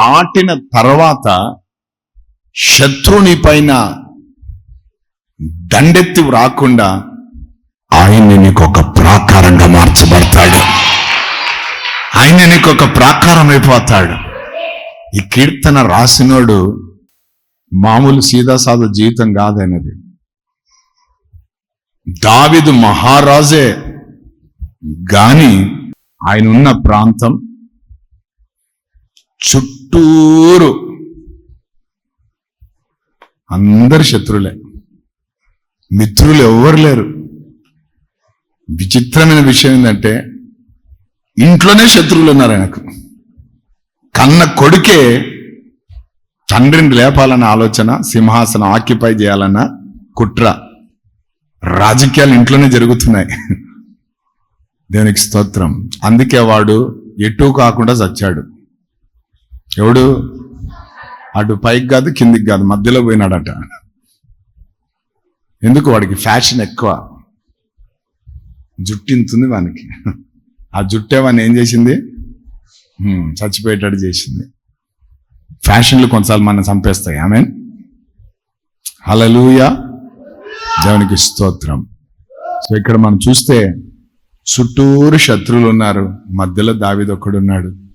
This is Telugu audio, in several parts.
దాటిన తర్వాత శత్రుని పైన దండెత్తి రాకుండా ఆయన నీకు ఒక ప్రాకారంగా మార్చబడతాడు. ఆయన నీకు ఒక ప్రాకారం అయిపోతాడు. ఈ కీర్తన రాసినోడు మామూలు సీదాసాద జీవితం కాదైనది. దావిదు మహారాజే గాని ఆయన ఉన్న ప్రాంతం చుట్టూరు అందరు శత్రులే. మిత్రులు ఎవ్వరు లేరు. విచిత్రమైన విషయం ఏంటంటే ఇంట్లోనే శత్రువులు ఉన్నారు ఆయనకు. కన్న కొడుకే తండ్రిని లేపాలన్న ఆలోచన సింహాసనం ఆక్యుపై చేయాలన్న కుట్ర రాజకీయాలు ఇంట్లోనే జరుగుతున్నాయి. దేవునికి స్తోత్రం. అందుకే వాడు ఎటు కాకుండా చచ్చాడు. ఎవడు? అటు పైకి కాదు కిందికి కాదు మధ్యలో పోయినాడట ఎందుకు వాడికి ఫ్యాషన్ ఎక్కువ? జుట్టింతుంది వానికి. ఆ జుట్టే వాడిని ఏం చేసింది? చచ్చిపోయేటట్టు చేసింది. ఫ్యాషన్లు కొన్నిసార్లు మనం చంపేస్తాయి. ఆమె హలలుయ దేవునికి స్తోత్రం. సో ఇక్కడ మనం చూస్తే చుట్టూరు శత్రువులు ఉన్నారు. మధ్యలో దావిదొక్కడున్నాడు.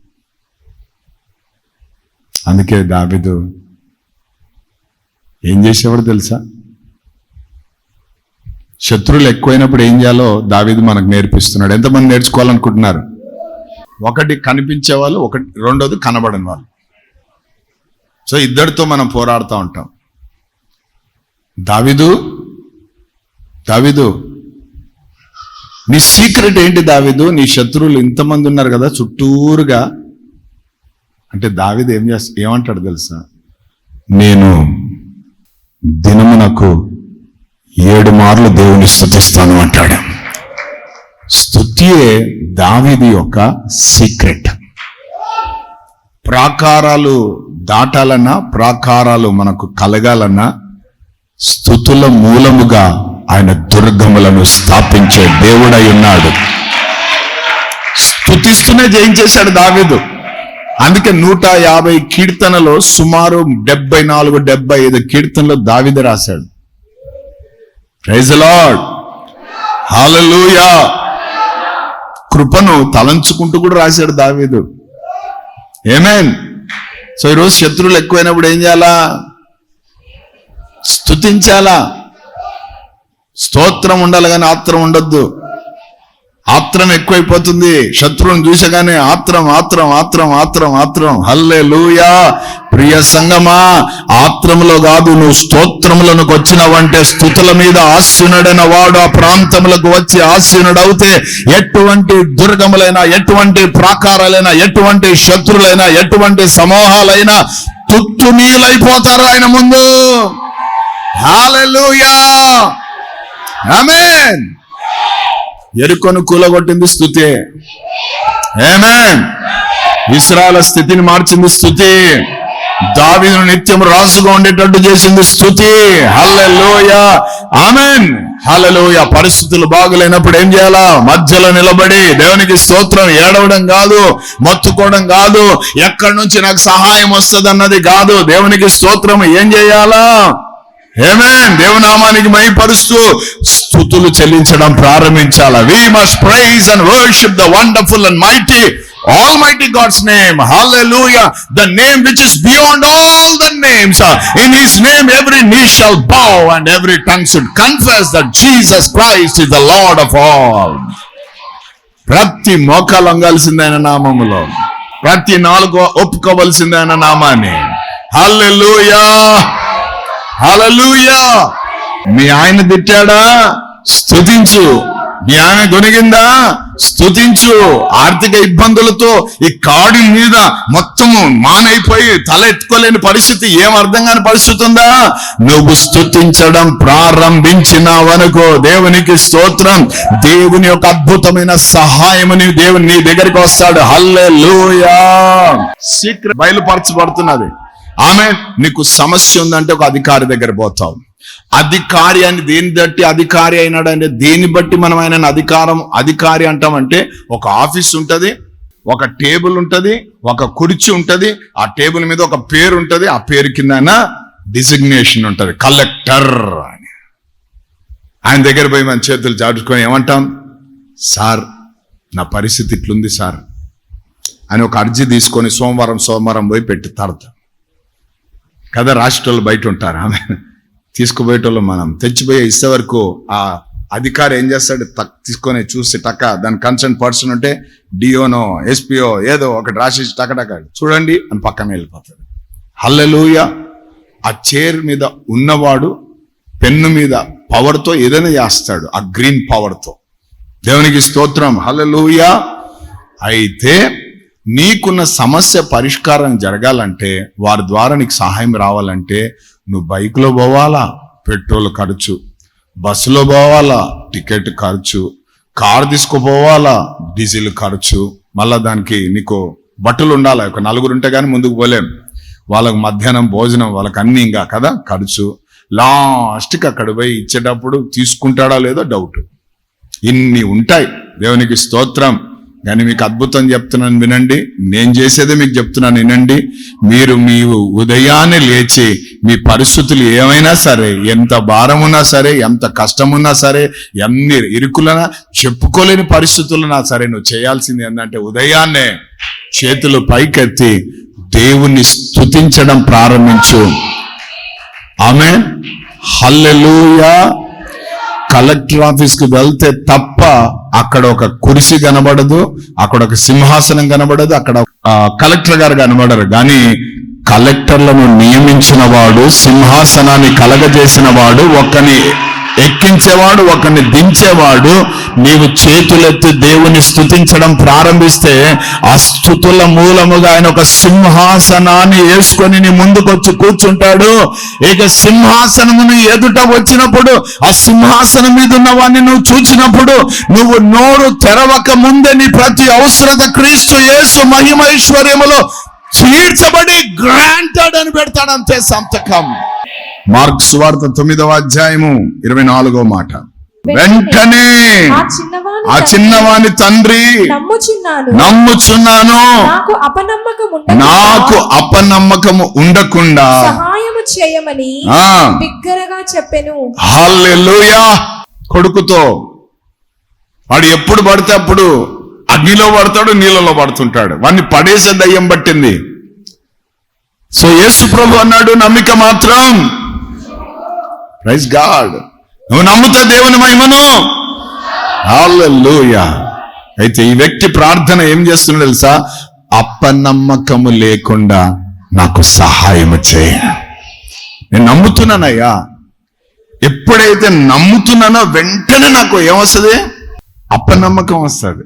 అందుకే దావిదు ఏం చేసేవాడు తెలుసా? శత్రువులు ఎక్కువైనప్పుడు ఏం చేయాలో దావిదు మనకు నేర్పిస్తున్నాడు. ఎంతమంది నేర్చుకోవాలనుకుంటున్నారు? ఒకటి కనిపించే వాళ్ళు ఒకటి రెండోది కనబడని వాళ్ళు. సో ఇద్దరితో మనం పోరాడుతూ ఉంటాం. దావిదు దావిదు నీ సీక్రెట్ ఏంటి దావిదు? నీ శత్రువులు ఇంతమంది ఉన్నారు కదా చుట్టూరుగా అంటే దావిదు ఏం చేస్తా ఏమంటాడు తెలుసా? నేను దినమునకు ఏడు మార్లు దేవుని స్థుతిస్తాను అంటాడు. స్థుతియే దావిది యొక్క సీక్రెట్. ప్రాకారాలు దాటాలన్నా ప్రాకారాలు మనకు కలగాలన్నా స్థుతుల మూలముగా ఆయన దుర్గములను స్థాపించే దేవుడై ఉన్నాడు. స్థుతిస్తూనే జయించేశాడు దావిదు. అందుకే నూట యాభై కీర్తనలో సుమారు డెబ్బై నాలుగు డెబ్బై ఐదు కీర్తనలు దావిద రాశాడు. ప్రైజ్ లార్డ్ హాలూయా కృపను తలంచుకుంటూ కూడా రాశాడు దావీదు. ఏమేన్ సో ఈరోజు శత్రువులు ఎక్కువైనప్పుడు ఏం చేయాలా? స్తుతించాలా? స్తోత్రం ఉండాలి కానీ ఆత్రం ఉండొద్దు. ఆత్రం ఎక్కువైపోతుంది. శత్రువుని చూసగానే ఆత్రం ఆత్రం ఆత్రం ఆత్రం ఆత్రం. హల్లే లూయా ప్రియ సంగమా! ఆత్రములో కాదు నువ్వు స్తోత్రములకు వచ్చినవంటే స్థుతుల మీద ఆశీనుడైన వాడు ఆ ప్రాంతములకు వచ్చి ఆశీనుడవుతే ఎటువంటి దుర్గములైనా ఎటువంటి ప్రాకారాలైనా ఎటువంటి శత్రులైనా ఎటువంటి సమూహాలైనా తుత్తునీలైపోతారు ఆయన ముందు. హాలెలూయా ఆమేన్! ఎరుకొను కూలగొట్టింది స్థుతి ఏమేన్ ఇస్రాయల స్థితిని మార్చింది స్థుతి దావిను నిత్యం రాసుగా ఉండేటట్టు చేసింది స్థుతి హల్లెలూయ ఆమెన్ హలలోయ పరిస్థితులు బాగులేనప్పుడు ఏం చేయాలా? మధ్యలో నిలబడి దేవునికి స్తోత్రం ఏడవడం కాదు మొత్తుకోవడం కాదు ఎక్కడి నుంచి నాకు సహాయం వస్తుంది అన్నది కాదు. దేవునికి స్తోత్రం ఏం చేయాలా? ఏమేన్ దేవునామానికి మైపరుస్తూ స్థుతులు చెల్లించడం ప్రారంభించాల. We must praise and worship the wonderful and mighty almighty God's name hallelujah the name which is beyond all the names in his name every knee shall bow and every tongue should confess that Jesus Christ is the Lord of all ప్రతి మోకాలు అంగాల్సిందైన నామములో ప్రతి నాలుగు ఒప్పుకోవలసిందైన నామాన్ని. హల్లెలూయా హలలుయా మీ ఆయన తిట్టాడా? స్తుతించు. మీ ఆయన గొనిగిందా స్తుతించు. ఆర్థిక ఇబ్బందులతో ఈ కాడి మీద మొత్తము మానైపోయి తల ఎత్తుకోలేని పరిస్థితి ఏం అర్థం కాని పరిస్థితి ఉందా? నువ్వు స్థుతించడం ప్రారంభించినావనుకో దేవునికి స్తోత్రం. దేవుని యొక్క అద్భుతమైన సహాయముని దేవుని నీ దగ్గరికి వస్తాడు. హల్లే సీక్రెట్ బయలుపరచబడుతున్నది. ఆమె నీకు సమస్య ఉందంటే ఒక అధికారి దగ్గర పోతావు. అధికారి అని దేని బట్టి అధికారి అయినాడు అంటే దేన్ని బట్టి మనం ఆయన అధికారం అధికారి అంటామంటే ఒక ఆఫీస్ ఉంటుంది ఒక టేబుల్ ఉంటుంది ఒక కుర్చీ ఉంటుంది ఆ టేబుల్ మీద ఒక పేరు ఉంటుంది ఆ పేరు కింద డిసిగ్నేషన్ ఉంటుంది కలెక్టర్ అని. ఆయన దగ్గర పోయి మన చేతులు చాటుకొని ఏమంటాం? సార్ నా పరిస్థితి ఇట్లుంది సార్. అని ఒక అర్జీ తీసుకొని సోమవారం సోమవారం పోయి పెట్టి తడతాం కదా రాష్ట్రాలు బయట ఉంటారు ఆమె తీసుకుపోయేటోళ్ళు మనం తెచ్చిపోయే ఇస్తే వరకు ఆ అధికారి ఏం చేస్తాడు? తక్ తీసుకొని చూసి టక్క దాని కన్సర్న్ పర్సన్ ఉంటే డిఓనో ఎస్పీఓ ఏదో ఒకటి రాసేసి టక టక చూడండి అని పక్కన వెళ్ళిపోతాడు. హల్లెలూయ! ఆ చైర్ మీద ఉన్నవాడు పెన్ను మీద పవర్తో ఏదైనా చేస్తాడు ఆ గ్రీన్ పవర్తో దేవునికి స్తోత్రం. హల్లెలూయ! అయితే నీకున్న సమస్య పరిష్కారం జరగాలంటే వారి ద్వారా నీకు సహాయం రావాలంటే నువ్వు బైక్లో పోవాలా? పెట్రోల్ ఖర్చు. బస్సులో పోవాలా? టికెట్ ఖర్చు. కారు తీసుకుపోవాలా? డీజిల్ ఖర్చు. మళ్ళీ దానికి నీకు బట్టలు ఉండాలి? ఒక నలుగురు ఉంటే కానీ ముందుకు పోలేం. వాళ్ళకు మధ్యాహ్నం భోజనం వాళ్ళకి అన్ని ఇంకా కదా? ఖర్చు. లాస్ట్కి అక్కడ పోయి ఇచ్చేటప్పుడు తీసుకుంటాడా లేదో డౌట్. ఇన్ని ఉంటాయి. దేవునికి స్తోత్రం. కానీ మీకు అద్భుతం చెప్తున్నాను వినండి. నేను చేసేదే మీకు చెప్తున్నాను వినండి. మీరు మీ ఉదయాన్నే లేచి మీ పరిస్థితులు ఏమైనా సరే ఎంత భారం ఉన్నా సరే ఎంత కష్టం ఉన్నా సరే ఎన్ని ఇరుకులనా చెప్పుకోలేని పరిస్థితులున్నా సరే నువ్వు చేయాల్సింది ఏంటంటే ఉదయాన్నే చేతులు పైకెత్తి దేవుణ్ణి స్తుతించడం ప్రారంభించు. ఆమె హల్లెలూయా. కలెక్టర్ ఆఫీస్కి వెళ్తే తప్ప అక్కడ ఒక కురిసి కనబడదు అక్కడ ఒక సింహాసనం కనబడదు అక్కడ కలెక్టర్ గారు కనబడరు. కానీ కలెక్టర్లను నియమించిన వాడు సింహాసనాన్ని కలగజేసిన వాడు ఒక్కని. ఎక్కించేవాడు ఒకరిని దించేవాడు నీవు చేతులెత్తి దేవుని స్తుతించడం ప్రారంభిస్తే ఆ స్థుతుల మూలముగా ఆయన ఒక సింహాసనాన్ని వేసుకొని నీ ముందుకొచ్చి కూర్చుంటాడు. ఇక సింహాసనమును ఎదుట వచ్చినప్పుడు ఆ సింహాసనం మీద ఉన్న వాడిని నువ్వు చూచినప్పుడు నువ్వు నోరు తెరవక ముందే నీ ప్రతి అవసరత క్రీస్తు యేసు మహిమైశ్వర్యములో తీర్చబడి గ్రాంటెడ్ అని పెడతాడంతే సంతకం. మార్క్స్ వార్త తొమ్మిదవ అధ్యాయము ఇరవై నాలుగో మాట. వెంటనే ఆ చిన్నవాని తండ్రి నమ్ముచున్నాను. నాకు అపనమ్మకము ఉండకుండా సహాయము చేయమని ఆ. బిగ్గరగా చెప్పెను. హల్లెలూయా. కొడుకుతో వాడు ఎప్పుడు పడితే అప్పుడు అగ్నిలో పడతాడు నీళ్ళలో పడుతుంటాడు. వాడిని పడేసే దయ్యం పట్టింది. సో యేసు ప్రభు అన్నాడు నమ్మిక మాత్రం ప్రైజ్ గాడ్ నువ్వు నమ్ముతా దేవుని మహిమను? హల్లెలూయా అయితే ఈ వ్యక్తి ప్రార్థన ఏం చేస్తున్నాడు తెలుసా? అప్పనమ్మకము లేకుండా నాకు సహాయము చేయ. నేను నమ్ముతున్నానయ్యా. ఎప్పుడైతే నమ్ముతున్నానో వెంటనే నాకు ఏమొస్తుంది? అప్పనమ్మకం వస్తుంది.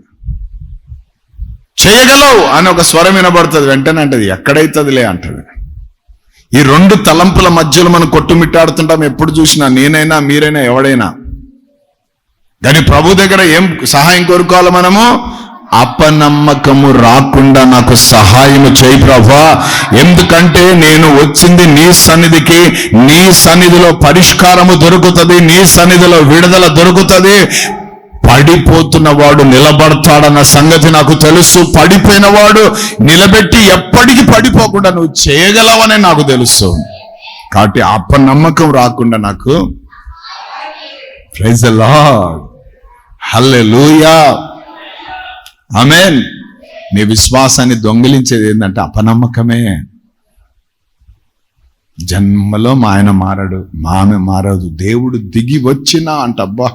చేయగలవు అని ఒక స్వరం వినబడుతుంది. వెంటనే అంటది ఎక్కడైతుందిలే అంటది. ఈ రెండు తలంపుల మధ్యలో మనం కొట్టుమిట్టాడుతుంటాం. ఎప్పుడు చూసినా నేనైనా మీరైనా ఎవడైనా. కానీ ప్రభు దగ్గర ఏం సహాయం కోరుకోవాలి మనము? అపనమ్మకము రాకుండా నాకు సహాయము చేయి ప్రభా. ఎందుకంటే నేను వచ్చింది నీ సన్నిధికి నీ సన్నిధిలో పరిష్కారము దొరుకుతుంది నీ సన్నిధిలో విడుదల దొరుకుతుంది. పడిపోతున్న వాడు నిలబడతాడన్న సంగతి నాకు తెలుసు. పడిపోయిన వాడు నిలబెట్టి ఎప్పటికీ పడిపోకుండా నువ్వు చేయగలవనే నాకు తెలుసు. కాబట్టి అపనమ్మకం రాకుండా నాకు ప్రైజ్ లార్డ్ హల్లెలూయా ఆమెన్ నీ విశ్వాసాన్ని దొంగిలించేది ఏంటంటే అపనమ్మకమే. జన్మలో మా ఆయన మారడు మా ఆమె మారదు. దేవుడు దిగి వచ్చినా అంట అబ్బా.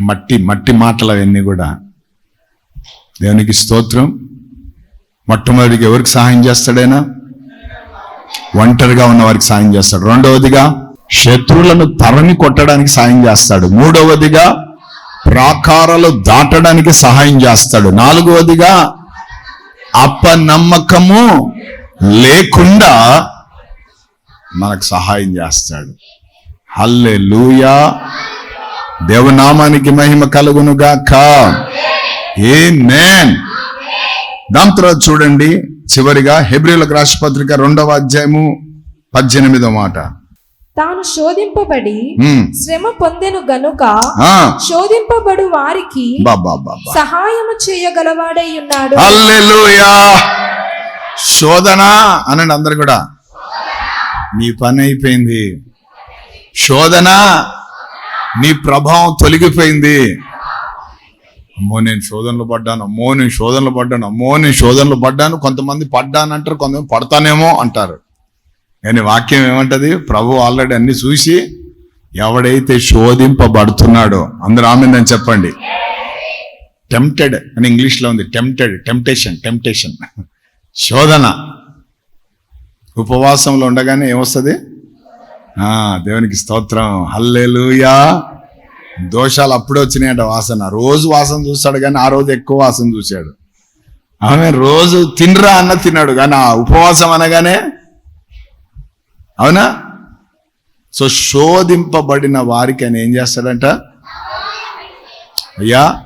మట్టి మట్టి మాటలు అవన్నీ కూడా. దేవునికి స్తోత్రం. మొట్టమొదటికి ఎవరికి సహాయం చేస్తాడైనా? ఒంటరిగా ఉన్న వారికి సాయం చేస్తాడు. రెండవదిగా శత్రువులను తరమి కొట్టడానికి సాయం చేస్తాడు. మూడవదిగా ప్రాకారాలు దాటడానికి సహాయం చేస్తాడు. నాలుగవదిగా అపనమ్మకము లేకుండా మనకు సహాయం చేస్తాడు. హల్లే లూయా దేవనామానికి మహిమ కలుగును గాక ఏ దాని తర్వాత చూడండి చివరిగా హెబ్రిలకు రాష్ట్రపత్రిక రెండవ అధ్యాయము పద్దెనిమిదో మాట. తాను శోధింపబడి ఉమ్, శ్రమ పొందెను గనుక ఆ, శోధింపబడు వారికి సహాయము చేయగలవాడై ఉన్నాడు. హల్లెలూయా శోధన అనండి అందరు కూడా. నీ పని అయిపోయింది. శోధన నీ ప్రభావం తొలగిపోయింది. అమ్మో నేను శోధనలు పడ్డాను. అమ్మో నేను శోధనలు పడ్డాను. అమ్మో నేను శోధనలు పడ్డాను. కొంతమంది పడ్డానంటారు కొంతమంది పడతానేమో అంటారు. కానీ వాక్యం ఏమంటది? ప్రభు ఆల్రెడీ అన్ని చూసి ఎవడైతే శోధింపబడుతున్నాడో అందరూ ఆమెందని చెప్పండి. టెంప్టెడ్ అని ఇంగ్లీష్లో ఉంది. టెంప్టెడ్ టెంప్టేషన్ టెంప్టేషన్ శోధన. ఉపవాసంలో ఉండగానే ఏమొస్తుంది? దేవునికి స్తోత్రం. హల్లెలూయా. దోషాలు అప్పుడే వచ్చినాయంట వాసన. రోజు వాసన చూస్తాడు కానీ ఆ రోజు ఎక్కువ వాసన చూశాడు. ఆమె రోజు తినరా అన్న తిన్నాడు కానీ ఆ ఉపవాసం అనగానే అవునా? సో శోధింపబడిన వారికి ఆయన ఏం చేస్తాడంట? అయ్యా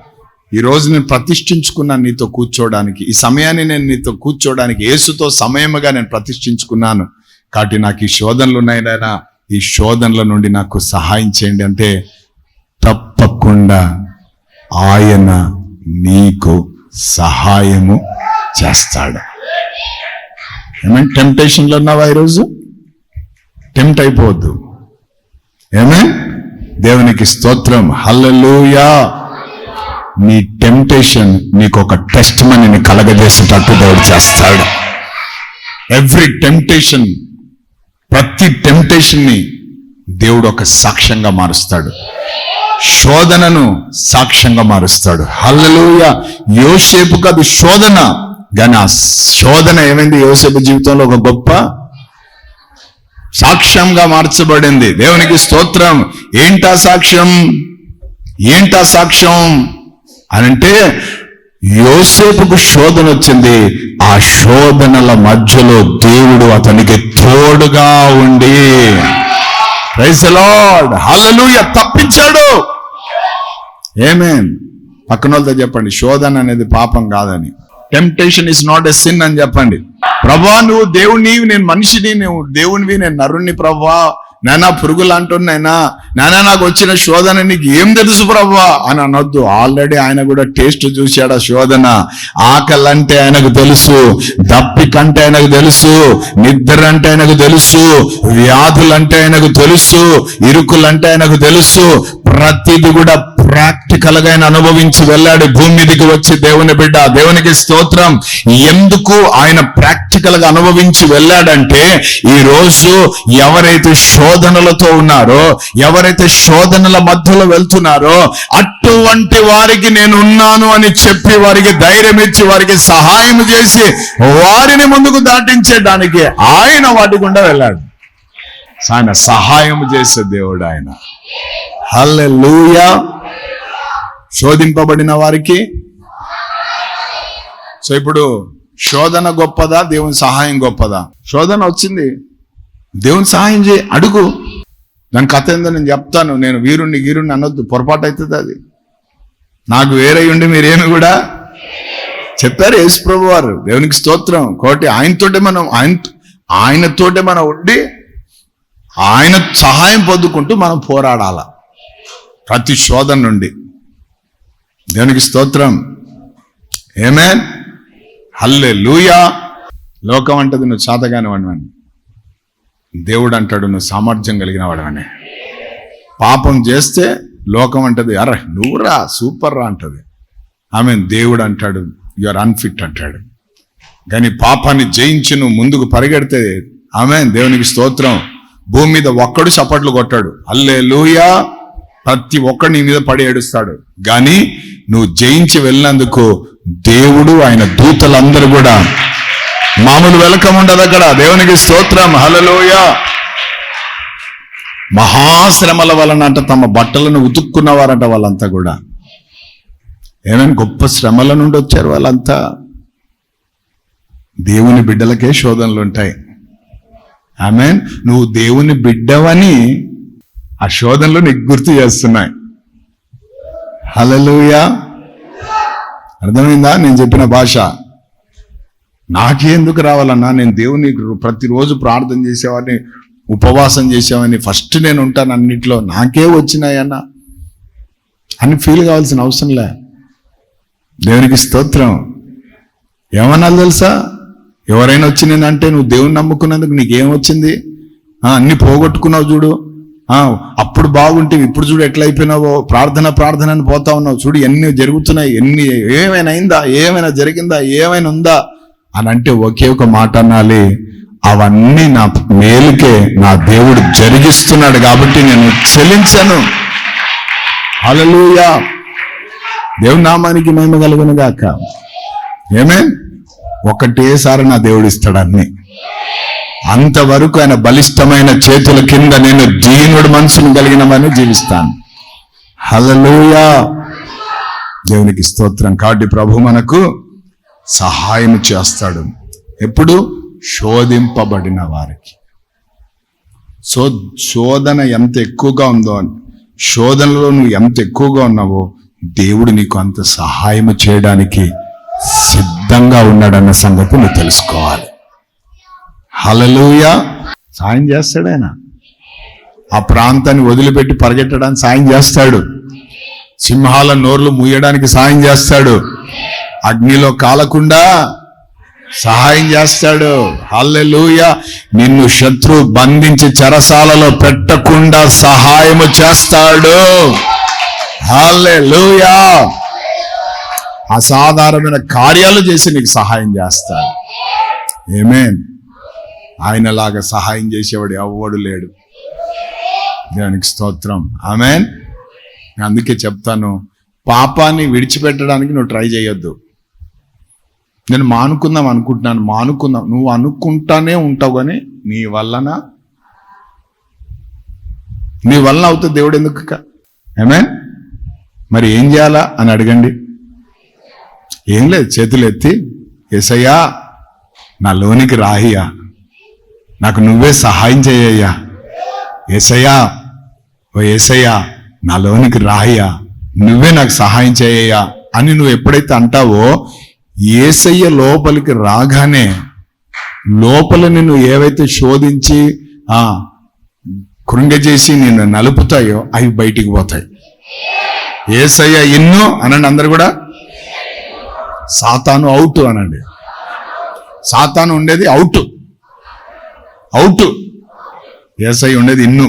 ఈ రోజు నేను ప్రతిష్ఠించుకున్నాను నీతో కూర్చోవడానికి. ఈ సమయాన్ని నేను నీతో కూర్చోవడానికి యేసుతో సమయముగా నేను ప్రతిష్ఠించుకున్నాను. కాబట్టి నాకు ఈ శోధనలు ఉన్నాయి నాయనా. ఈ శోధనల నుండి నాకు సహాయం చేయండి అంటే తప్పకుండా ఆయన నీకు సహాయము చేస్తాడు. ఏమైనా టెంప్టేషన్లో ఉన్నావా ఈరోజు? టెంప్ట్ అయిపోవద్దు. ఏమే దేవునికి స్తోత్రం. హల్లలుయా నీ టెంప్టేషన్ నీకు ఒక టెస్ట్ మనీని కలగజేసేటట్టు దేవుడు చేస్తాడు. ఎవ్రీ టెంప్టేషన్ ప్రతి టెంప్టేషన్ని దేవుడు ఒక సాక్ష్యంగా మారుస్తాడు. శోధనను సాక్ష్యంగా మారుస్తాడు. హల్లలోయ! యోసేపుకు అది శోధన. కానీ ఆ శోధన ఏమైంది? యోసేపు జీవితంలో ఒక గొప్ప సాక్ష్యంగా మార్చబడింది. దేవునికి స్తోత్రం. ఏంటా సాక్ష్యం? ఏంటా సాక్ష్యం? అనంటే యోసేపుకు శోధన వచ్చింది. ఆ శోధనల మధ్యలో దేవుడు అతనికి తోడుగా ఉండి. ప్రైజ్ లార్డ్ తప్పించాడు. ఏమేం పక్కన వాళ్ళతో చెప్పండి. శోధన అనేది పాపం కాదని. Temptation is not a sin అని చెప్పండి. ప్రభా నువ్వు దేవుని నేను మనిషిని నువ్వు దేవునివి నేను నరుణ్ణి ప్రభా. నానా పురుగులాంటున్నాయినా నానా నాకు వచ్చిన శోధన నీకు ఏం తెలుసు ప్రభా? అని అనొద్దు. ఆల్రెడీ ఆయన కూడా టేస్ట్ చూశాడు ఆ శోధన? ఆకలంటే ఆయనకు తెలుసు దప్పికంటే ఆయనకు తెలుసు నిద్ర అంటే ఆయనకు తెలుసు వ్యాధులంటే ఆయనకు తెలుసు ఇరుకులంటే ఆయనకు తెలుసు ప్రతిది కూడా ప్రాక్టికల్గా ఆయన అనుభవించి వెళ్ళాడు. భూమి మీదకి వచ్చి దేవుని బిడ్డ దేవునికి స్తోత్రం. ఎందుకు ఆయన ప్రాక్టికల్గా అనుభవించి వెళ్ళాడంటే ఈ రోజు ఎవరైతే శోధనలతో ఉన్నారో ఎవరైతే శోధనల మధ్యలో వెళ్తున్నారో అటువంటి వారికి నేను ఉన్నాను అని చెప్పి వారికి ధైర్యం ఇచ్చి వారికి సహాయం చేసి వారిని ముందుకు దాటించేదానికి ఆయన వాటి గుండా వెళ్ళాడు. ఆయన సహాయం చేసే దేవుడు ఆయన. హల్లెలూయా. శోధింపబడిన వారికి. సో ఇప్పుడు శోధన గొప్పదా దేవుని సహాయం గొప్పదా? శోధన వచ్చింది. దేవుని సహాయం చేయి అడుగు. దాని కథ ఏందో నేను చెప్తాను. నేను వీరుణ్ణి గీరుణ్ణి అనొద్దు. పొరపాటు అవుతుంది అది. నాకు వేరే ఉండి మీరేమి కూడా చెప్పారు యేసు ప్రభు వారు. దేవునికి స్తోత్రం. కోటి ఆయనతోటే మనం ఆయన ఆయనతోటే మనం ఉండి ఆయన సహాయం పొందుకుంటూ మనం పోరాడాల. ప్రతి శోధన నుండి. దేవునికి స్తోత్రం. ఏమేన్ హల్లే లూయా లోకం అంటది నువ్వు చాతగానే వాడివని. దేవుడు అంటాడు నువ్వు సామర్థ్యం కలిగిన వాడవని. పాపం చేస్తే లోకం అంటది అరే నువ్వురా సూపర్ రా అంటది. ఆమె దేవుడు అంటాడు ఆర్ అన్ఫిట్ అంటాడు. కానీ పాపాన్ని జయించి నువ్వు ముందుకు పరిగెడితే ఆమె దేవునికి స్తోత్రం. భూమి మీద ఒక్కడు చప్పట్లు కొట్టాడు. అల్లే లూయా ప్రతి ఒక్కడు నీ మీద పడి ఏడుస్తాడు. కానీ నువ్వు జయించి వెళ్ళినందుకు దేవుడు ఆయన దూతలందరూ కూడా మామూలు వెలకం ఉండదు అక్కడ దేవునికి స్తోత్రం హలలోయ మహాశ్రమల వలన అంట తమ బట్టలను ఉతుక్కున్నవారంట వాళ్ళంతా కూడా. ఏమైనా గొప్ప శ్రమల నుండి వచ్చారు వాళ్ళంతా? దేవుని బిడ్డలకే శోధనలు ఉంటాయి. ఆమె నువ్వు దేవుని బిడ్డవని ఆ శోధనలు నీకు గుర్తు చేస్తున్నాయి. హలలుయా అర్థమైందా? నేను చెప్పిన భాష. నాకెందుకు రావాలన్నా నేను దేవుని ప్రతిరోజు ప్రార్థన చేసేవాడిని ఉపవాసం చేసేవాడిని ఫస్ట్ నేను ఉంటాను అన్నిట్లో. నాకే వచ్చినాయన్నా. అని ఫీల్ కావాల్సిన అవసరం లే. దేవునికి స్తోత్రం. ఏమన్నా తెలుసా? ఎవరైనా వచ్చినందంటే నువ్వు దేవుని నమ్ముకున్నందుకు నీకేం వచ్చింది? అన్ని పోగొట్టుకున్నావు చూడు. అప్పుడు బాగుంటే ఇప్పుడు చూడు ఎట్లయిపోయినావో? ప్రార్థన ప్రార్థన అని పోతా ఉన్నావు. చూడు ఎన్ని జరుగుతున్నాయి ఎన్ని ఏమైనా అయిందా? ఏమైనా జరిగిందా? ఏమైనా ఉందా? అని అంటే ఒకే ఒక మాట అనాలి. అవన్నీ నా మేలుకే నా దేవుడు జరిగిస్తున్నాడు కాబట్టి నేను చెల్లించను. అలలుయా దేవుని నామానికి మహిమ కలుగును గాక. ఏమే ఒకటేసారి నా దేవుడు ఇస్తాడు అన్ని. అంతవరకు ఆయన బలిష్టమైన చేతుల కింద నేను దీనుడు మనసును కలిగినవని జీవిస్తాను. హల్లెలూయా! దేవునికి స్తోత్రం. కాబట్టి ప్రభు మనకు సహాయం చేస్తాడు. ఎప్పుడు? శోధింపబడిన వారికి. సో శోధన ఎంత ఎక్కువగా ఉందో శోధనలో నువ్వు ఎంత ఎక్కువగా ఉన్నావో దేవుడు నీకు అంత సహాయం చేయడానికి సిద్ధంగా ఉన్నాడన్న సంగతి నువ్వు తెలుసుకోవాలి. హలలుయా సాయం చేస్తాడు ఆయన. ఆ ప్రాంతాన్ని వదిలిపెట్టి పరిగెట్టడానికి సాయం చేస్తాడు. సింహాల నోర్లు మూయడానికి సాయం చేస్తాడు. అగ్నిలో కాలకుండా సహాయం చేస్తాడు. హల్లెలూయ. నిన్ను శత్రు బంధించి చెరసాలలో పెట్టకుండా సహాయము చేస్తాడు. హల్లెలూయా. అసాధారణమైన కార్యాలు చేసి నీకు సహాయం చేస్తాడు. ఏమేన్ ఆయనలాగా సహాయం చేసేవాడు ఎవ్వడు లేడు. దేవునికి స్తోత్రం. ఆమె అందుకే చెప్తాను పాపాన్ని విడిచిపెట్టడానికి నువ్వు ట్రై చేయొద్దు. నేను మానుకుందాం అనుకుంటున్నాను మానుకుందాం. నువ్వు అనుకుంటానే ఉంటావు కానీ నీ వలన నీ వలన అవుతుంది దేవుడు ఎందుకు ఏమే మరి ఏం చేయాలా అని అడగండి. ఏం లేదు చేతులు ఎత్తి ఎసయ్యా నా లోనికి రాహియా నాకు నువ్వే సహాయం చేయయ్యా. ఏసయ్యా ఓ ఏసయ్యా నా లోనికి రాయ్యా. నువ్వే నాకు సహాయం చేయయ్యా అని నువ్వు ఎప్పుడైతే అంటావో ఏసయ్య లోపలికి రాగానే లోపల నిన్ను ఏవైతే శోధించి ఆ కృంగజేసి నిన్ను నలుపుతాయో అవి బయటికి పోతాయి. ఏసయ్య ఎన్నో అనండి అందరు కూడా. సాతాను అవుట్ అనండి. సాతాను ఉండేది అవుట్. అవుట్. ఏసై ఉండేది ఇన్ను.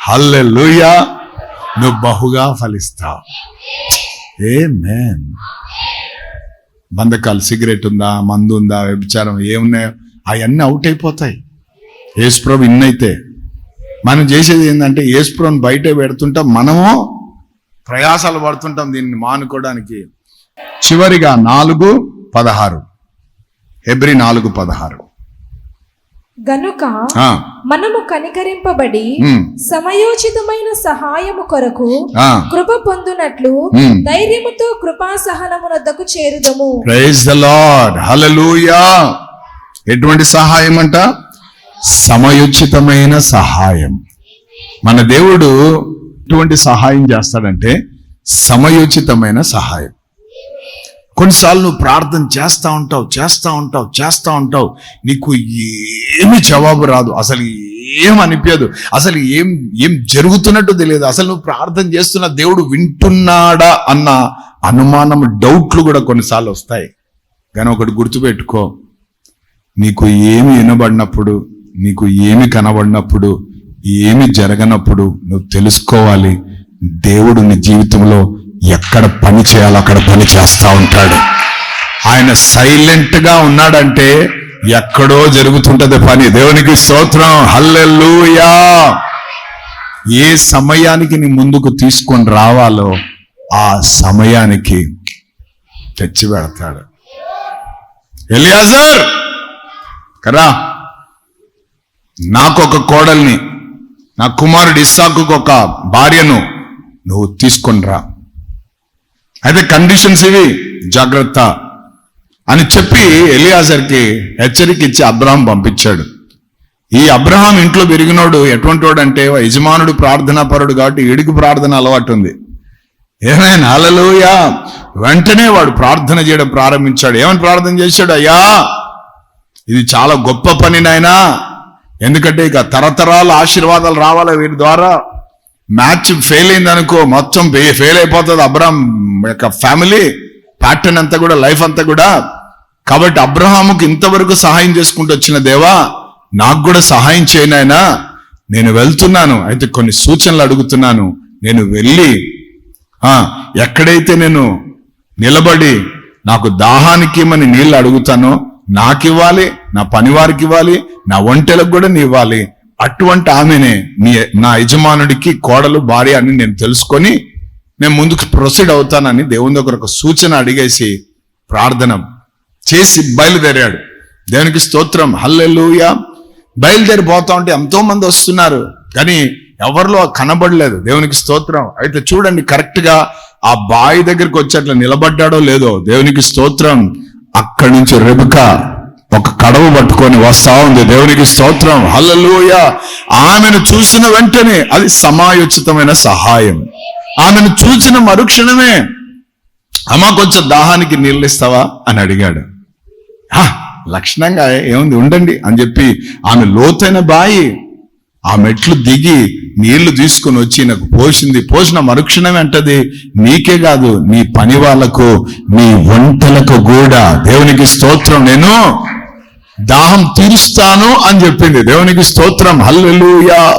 హల్లె నువ్వు బహుగా ఫలిస్తావు. ఏ మేన్ బంధకాలు సిగరెట్ ఉందా మందు ఉందా వ్యభిచారం ఏమున్నాయో అవన్నీ అవుట్ అయిపోతాయి. యేసుప్రభు ఇన్నైతే. మనం చేసేది ఏంటంటే ఏసుప్రోన్ బయట పెడుతుంటాం మనము ప్రయాసాలు పడుతుంటాం దీన్ని మానుకోవడానికి. చివరిగా నాలుగు పదహారు. ఎబ్రి నాలుగు పదహారు. గనుక మనము కనికరింపబడి సమయోచితమైన సహాయము కొరకు. కృప పొందునట్లు. ధైర్యముతో కృపా సహనమునద్దకు చేరుదము. ప్రైజ్ ద లార్డ్ హల్లెలూయా ఎటువంటి సహాయం అంట సమయోచితమైన సహాయం. మన దేవుడు ఎటువంటి సహాయం చేస్తాడంటే సమయోచితమైన సహాయం. కొన్నిసార్లు నువ్వు ప్రార్థన చేస్తూ ఉంటావు చేస్తూ ఉంటావు చేస్తూ ఉంటావు. నీకు ఏమి జవాబు రాదు. అసలు ఏం అనిపించదు అసలు ఏం ఏం జరుగుతున్నట్టు తెలియదు. అసలు నువ్వు ప్రార్థన చేస్తున్న దేవుడు వింటున్నాడా అన్న అనుమానం డౌట్లు కూడా కొన్నిసార్లు వస్తాయి. కానీ ఒకటి గుర్తుపెట్టుకో. నీకు ఏమి వినబడినప్పుడు నీకు ఏమి కనబడినప్పుడు ఏమి జరగనప్పుడు నువ్వు తెలుసుకోవాలి. దేవుడు నీ జీవితంలో ఎక్కడ పని చేయాలో అక్కడ పని చేస్తూ ఉంటాడు. ఆయన సైలెంట్గా ఉన్నాడంటే ఎక్కడో జరుగుతుంటది పని. దేవునికి స్తోత్రం. హల్లెల్లుయా ఏ సమయానికి నీ ముందుకు తీసుకొని రావాలో ఆ సమయానికి తెచ్చి పెడతాడు. ఎలియాజర్! కరా. నాకొక కోడల్ని నా కుమారుడు ఇస్సాకు ఒక భార్యను నువ్వు తీసుకొని రా. అయితే కండిషన్స్ ఇవి. జాగ్రత్త అని చెప్పి ఎలియాజర్కి హెచ్చరిక ఇచ్చి అబ్రహాం పంపించాడు. ఈ అబ్రహాం ఇంట్లో పెరిగినోడు ఎటువంటి వాడు అంటే యజమానుడు ప్రార్థనా పరుడు కాబట్టి ఈడికి ప్రార్థన అలవాటు ఉంది. ఏమైనా హల్లెలూయా? వెంటనే వాడు ప్రార్థన చేయడం ప్రారంభించాడు. ఏమని ప్రార్థన చేశాడు? అయ్యా ఇది చాలా గొప్ప పని నాయనా. ఎందుకంటే ఇక తరతరాల ఆశీర్వాదాలు రావాలి వీరి ద్వారా? మ్యాచ్ ఫెయిల్ అయింది అనుకో మొత్తం ఫెయిల్ అయిపోతుంది. అబ్రహం యొక్క ఫ్యామిలీ ప్యాటర్న్ అంతా కూడా లైఫ్ అంతా కూడా. కాబట్టి అబ్రహాముకి ఇంతవరకు సహాయం చేసుకుంటూ వచ్చిన దేవా నాకు కూడా సహాయం చేయనైనా నేను వెళ్తున్నాను. అయితే కొన్ని సూచనలు అడుగుతున్నాను. నేను వెళ్ళి ఎక్కడైతే నేను నిలబడి నాకు దాహానికి ఇమ్మని నీళ్ళు అడుగుతానో నాకు ఇవ్వాలి నా పనివారికి ఇవ్వాలి నా ఒంటెలకు కూడా నీ ఇవ్వాలి. అటువంటి ఆమెనే నీ నా యజమానుడికి కోడలు భార్య అని నేను తెలుసుకొని నేను ముందుకు ప్రొసీడ్ అవుతానని దేవుని దగ్గర ఒక సూచన అడిగేసి ప్రార్థన చేసి బయలుదేరాడు. దేవునికి స్తోత్రం. హల్లెలూయ. బయలుదేరి పోతా ఉంటే ఎంతో మంది వస్తున్నారు కానీ ఎవరిలో కనబడలేదు. దేవునికి స్తోత్రం. అయితే చూడండి కరెక్ట్గా ఆ బావి దగ్గరికి వచ్చి అట్లా నిలబడ్డాడో లేదో. దేవునికి స్తోత్రం. అక్కడి నుంచి రెబుక. ఒక కడవ పట్టుకొని వస్తా ఉంది. దేవునికి స్తోత్రం. హల్లెలూయ. ఆమెను చూసిన వెంటనే అది సమాయోచితమైన సహాయం. ఆమెను చూసిన మరుక్షణమే అమ్మ కొంచెం దాహానికి నీళ్ళు ఇస్తావా అని అడిగాడు. లక్షణంగా ఏముంది? ఉండండి అని చెప్పి ఆమె లోతైన బాయి ఆ మెట్లు దిగి నీళ్ళు తీసుకుని వచ్చి నాకు పోసింది. పోసిన మరుక్షణం అంటది నీకే కాదు నీ పని వాళ్ళకు నీ వంటలకు కూడా. దేవునికి స్తోత్రం. నేను దాహం తీరుస్తాను అని చెప్పింది. దేవునికి స్తోత్రం. హల్లెలూయా.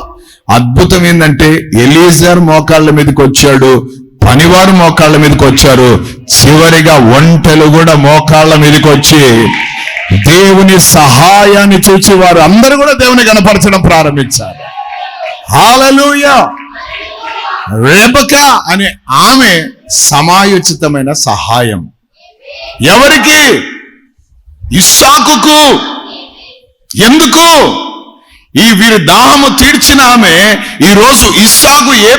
అద్భుతం ఏంటంటే ఎలీజర్ మోకాళ్ళ మీదకి వచ్చాడు. పనివారు మోకాళ్ళ మీదకి వచ్చారు. చివరిగా ఒంటెలు కూడా మోకాళ్ళ మీదకి వచ్చి దేవుని సహాయాన్ని చూచి వారు అందరూ కూడా దేవుని కనపరచడం ప్రారంభించారు. హాలలుయ రేపక అనే ఆమె సమాయోచితమైన సహాయం. ఎవరికి? ఇస్సాకుకు ఎందుకు? ఈ వీరి దాహము తీర్చిన ఆమె ఈ రోజు ఇస్సాకు ఏ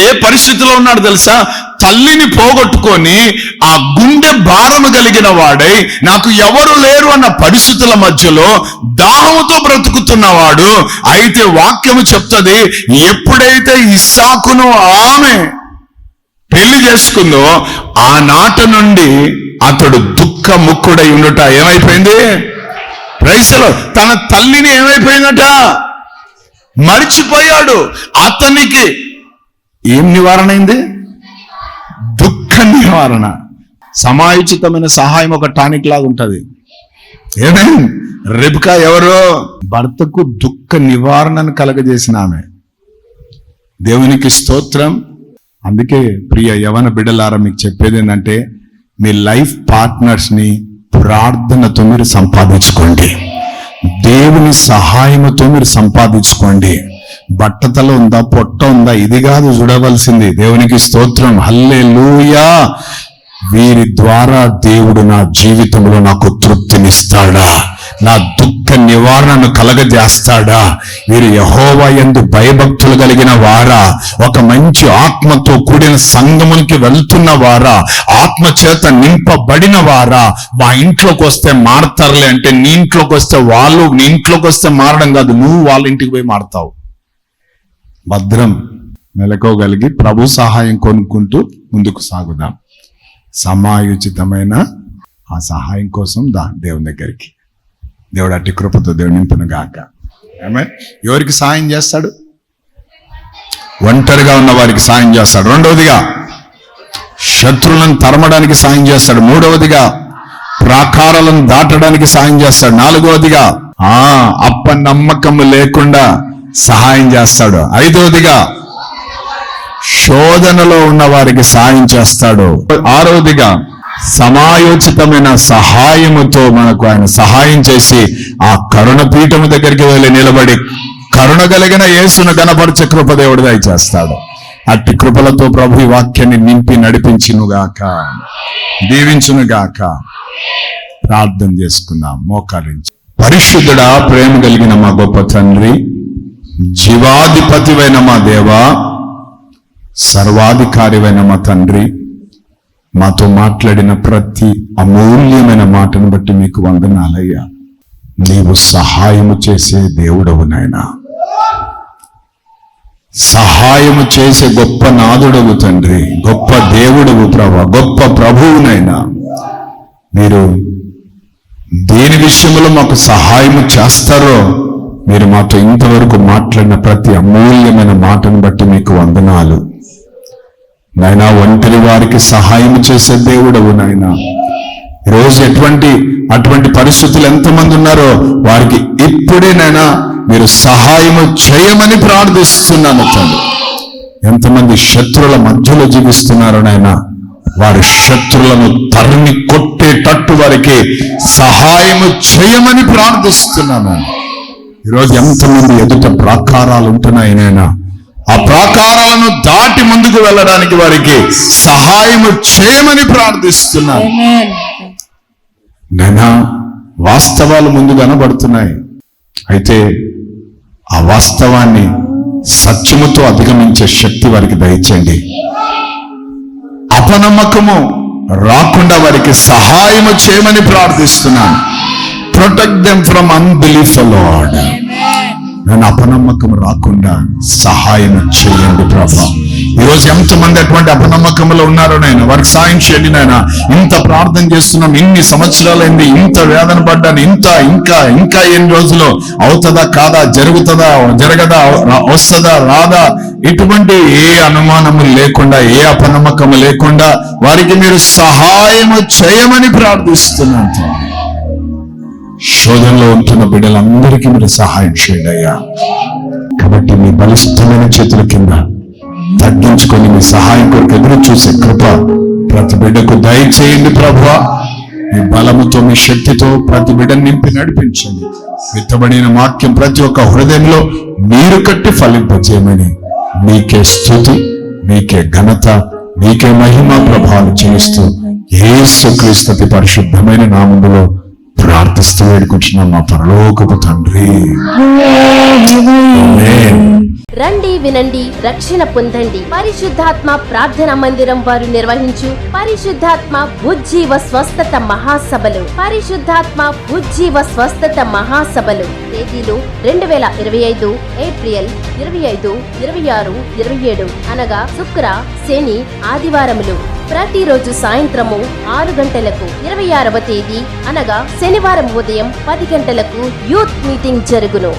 ఏ పరిస్థితిలో ఉన్నాడు తెలుసా? తల్లిని పోగొట్టుకొని ఆ గుండె భారము కలిగిన వాడై నాకు ఎవరు లేరు అన్న పరిస్థితుల మధ్యలో దాహముతో బ్రతుకుతున్నవాడు అయితే వాక్యము చెప్తుంది ఎప్పుడైతే ఇస్సాకును ఆమె పెళ్ళి చేసుకుందో ఆనాట నుండి అతడు దుఃఖ ముక్కుడై ఉండుట ఏమైపోయింది? రైసలో తన తల్లిని ఏమైపోయిందట? మరిచిపోయాడు. అతనికి ఏం నివారణ అయింది? దుఃఖ నివారణ. సమాయోచితమైన సహాయం ఒక టానిక్ లాగా ఉంటుంది. ఏమే? రెబికా ఎవరో? భర్తకు దుఃఖ నివారణను కలగజేసిన ఆమె. దేవునికి స్తోత్రం. అందుకే ప్రియ యవన బిడ్డలారా మీకు చెప్పేది ఏంటంటే మీ లైఫ్ పార్ట్నర్స్ని ప్రార్థనతో మీరు సంపాదించుకోండి. దేవుని సహాయంతో మీరు సంపాదించుకోండి. బట్టతల ఉందా పొట్ట ఉందా ఇది కాదు చూడవలసింది. దేవునికి స్తోత్రం. హల్లే వీరి ద్వారా దేవుడు నా జీవితంలో నాకు తృప్తినిస్తాడా? నా దుఃఖ నివారణను కలగజేస్తాడా? వీరు యహోవా ఎందు భయభక్తులు కలిగిన వారా? ఒక మంచి ఆత్మతో కూడిన సంగమునికి వెళ్తున్న వారా? ఆత్మ చేత నింపబడిన వారా? మా ఇంట్లోకి వస్తే మారతారులే అంటే నీ ఇంట్లోకి వస్తే వాళ్ళు నీ ఇంట్లోకి వస్తే మారడం కాదు. నువ్వు వాళ్ళ ఇంటికి పోయి మారతావు. భద్రం మెలకోగలిగి ప్రభు సహాయం కొనుక్కుంటూ ముందుకు సాగుదాం. సమాయోచితమైన ఆ సహాయం కోసం దా దేవుని దగ్గరికి. దేవుడు అట్టి కృపతో దేవుడు నింపును గాక. ఎవరికి సాయం చేస్తాడు? ఒంటరిగా ఉన్న వారికి సాయం చేస్తాడు. రెండవదిగా శత్రువులను తరమడానికి సాయం చేస్తాడు. మూడవదిగా ప్రాకారాలను దాటడానికి సాయం చేస్తాడు. నాలుగవదిగా ఆ అప్ప నమ్మకము లేకుండా సహాయం చేస్తాడు. ఐదవదిగా శోధనలో ఉన్న వారికి సాయం చేస్తాడు. ఆరవదిగా సమాయోచితమైన సహాయముతో మనకు ఆయన సహాయం చేసి ఆ కరుణ పీఠము దగ్గరికి వెళ్ళి నిలబడి కరుణ కలిగిన యేసును గణపరచ కృప దేవుడు దయచేస్తాడు. అట్టి కృపలతో ప్రభు ఈ వాక్యాన్ని నింపి నడిపించునుగాక. దీవించునుగాక. ప్రార్థన చేసుకుందాం. మోకారించి పరిశుద్ధుడా ప్రేమ కలిగిన మా గొప్ప తండ్రి జీవాధిపతివైన మా దేవా సర్వాధికారివైన మా తండ్రి మాతో మాట్లాడిన ప్రతి అమూల్యమైన మాటను బట్టి మీకు వందనాలయ్యా. నీవు సహాయము చేసే దేవుడవు నాయనా. సహాయము చేసే గొప్ప నాదుడవు తండ్రి గొప్ప దేవుడవు ప్రభ గొప్ప ప్రభువునైనా మీరు దేని విషయంలో మాకు సహాయము చేస్తారో మీరు మాతో ఇంతవరకు మాట్లాడిన ప్రతి అమూల్యమైన మాటను బట్టి మీకు వందనాలు. నాయనా ఒంటరి వారికి సహాయం చేసే దేవుడవు నాయన. ఈరోజు ఎటువంటి అటువంటి పరిస్థితులు ఎంతమంది ఉన్నారో వారికి ఇప్పుడే నైనా మీరు సహాయము చేయమని ప్రార్థిస్తున్నాను తండ్రి. ఎంతమంది శత్రువుల మధ్యలో జీవిస్తున్నారో నాయన వారి శత్రులను తరిమి కొట్టేటట్టు వారికి సహాయము చేయమని ప్రార్థిస్తున్నాను. ఈరోజు ఎంతమంది ఎదుట ప్రాకారాలు ఉంటున్నాయి నాయనా ఆ ప్రాకారాలను దాటి ముందుకు వెళ్ళడానికి వారికి సహాయము చేయమని ప్రార్థిస్తున్నాను. నైనా వాస్తవాలు ముందు కనబడుతున్నాయి. అయితే ఆ వాస్తవాన్ని సత్యముతో అధిగమించే శక్తి వారికి దయచేయండి. అపనమ్మకము రాకుండా వారికి సహాయము చేయమని ప్రార్థిస్తున్నాను. Protect them from unbelief Lord నన్ను అపనమ్మకం రాకుండా సహాయం చేయండి ప్రభా. ఈరోజు ఎంతమంది అటువంటి అపనమ్మకంలో ఉన్నారో నేను వారికి సాయం చేయండి నాయన. ఇంత ప్రార్థన చేస్తున్నాం ఇన్ని సంవత్సరాలైంది ఇంత వేదన పడ్డాను ఇంత ఇంకా ఇంకా ఎన్ని రోజులు అవుతుందా కాదా జరుగుతుందా జరగదా వస్తుందా రాదా? ఇటువంటి ఏ అనుమానము లేకుండా ఏ అపనమ్మకము లేకుండా వారికి మీరు సహాయము చేయమని ప్రార్థిస్తున్నాను శోధనలో ఉంటున్న బిడ్డలందరికీ మీరు సహాయం చేయండి అయ్యా. కాబట్టి మీ బలిష్టమైన చేతుల కింద తగ్గించుకొని మీ సహాయం కొరకు ఎదురు చూసే కృప ప్రతి బిడ్డకు దయచేయండి ప్రభు మీ బలముతో మీ శక్తితో ప్రతి బిడ్డను నింపి నడిపించండి. విత్తబడిన వాక్యం ప్రతి ఒక్క హృదయంలో మీరు కట్టి ఫలింపజేయమని మీకే స్థుతి మీకే ఘనత మీకే మహిమ ప్రభావాలు చేస్తూ యేసు క్రీస్తు పరిశుద్ధమైన నామములో ప్రార్థిస్తూ వేడుకుంటున్నాం మా పరలోకపు తండ్రి. రండి వినండి రక్షణ పొందండి. పరిశుద్ధాత్మ ప్రార్థన మందిరం వారు నిర్వహించు పరిశుద్ధాత్మ ఉజ్జీవ స్వస్థత మహాసభలు. పరిశుద్ధాత్మ ఉజ్జీవ స్వస్థత మహాసభలు. తేదీలు రెండు వేల ఇరవై ఐదు ఏప్రిల్ ఇరవై ఐదు ఇరవై ఆరు ఇరవై ఏడు అనగా శుక్ర శని ఆదివారములు. ప్రతిరోజు సాయంత్రము ఆరు గంటలకు ఇరవై ఆరవ తేదీ అనగా శనివారం ఉదయం పది గంటలకు యూత్ మీటింగ్ జరుగును.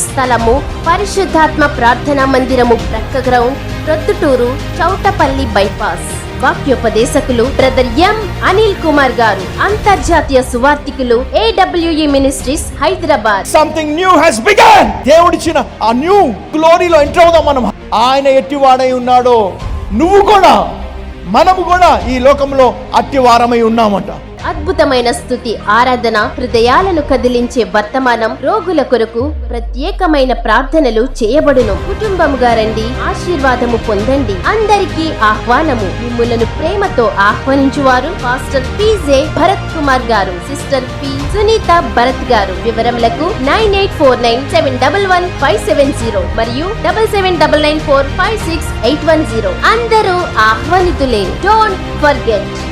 స్థలము పరిశుద్ధాత్మ ప్రార్థనా మందిరము ప్రక్క గ్రౌండ్ ప్రొద్దుటూరు చౌటపల్లి బైపాస్. వాక్యోపదేశకులు బ్రదర్ ఎం అనిల్ కుమార్ గారు అంతర్జాతీయ సువార్థికులు AWE ministries Hyderabad. Something new has begun దేవుడిచ్చిన ఆ న్యూ గ్లోరీలో ఎంటర్ అవుదాం మనం. ఆయన ఎట్టివాడై ఉన్నాడో నువ్వు కూడా మనము కూడా ఈ లోకంలో అట్టివారమై ఉన్నామట. అద్భుతమైన స్థుతి ఆరాధన హృదయాలను కదిలించే వర్తమానం రోగుల కొరకు ప్రత్యేకమైన ప్రార్థనలు చేయబడును. కుటుంబముగా రండి ఆశీర్వాదము పొందండి. అందరికీ ఆహ్వానము. మిమ్మలను ప్రేమతో ఆహ్వానించువారు పాస్టర్ పిజే భరత్ కుమార్ గారు సిస్టర్ పి సునీత భరత్ గారు. వివరములకు nine eight four nine seven double one five seven zero మరియు double seven double nine four five six eight one zero. అందరూ ఆహ్వానితులే. Don't forget.